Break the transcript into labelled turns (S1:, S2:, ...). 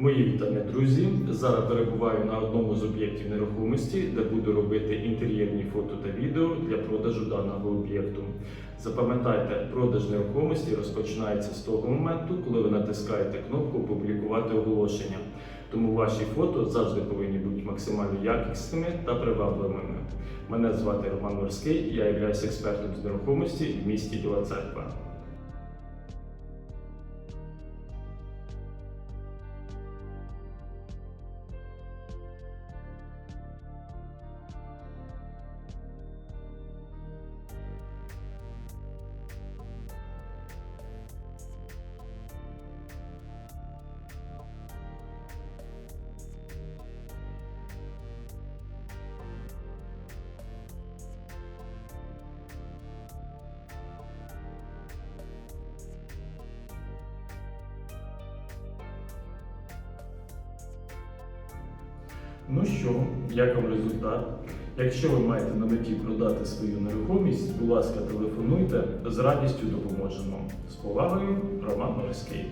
S1: Мої вітання, друзі. Зараз перебуваю на одному з об'єктів нерухомості, де буду робити інтер'єрні фото та відео для продажу даного об'єкту. Запам'ятайте, продаж нерухомості розпочинається з того моменту, коли ви натискаєте кнопку Опублікувати оголошення. Тому ваші фото завжди повинні бути максимально якісними та привабливими. Мене звати Роман Морський, я являюсь експертом з нерухомості в місті Біла Церква. Ну що, як вам результат? Якщо ви маєте на меті продати свою нерухомість, будь ласка, телефонуйте, з радістю допоможемо. З повагою, Роман Морський.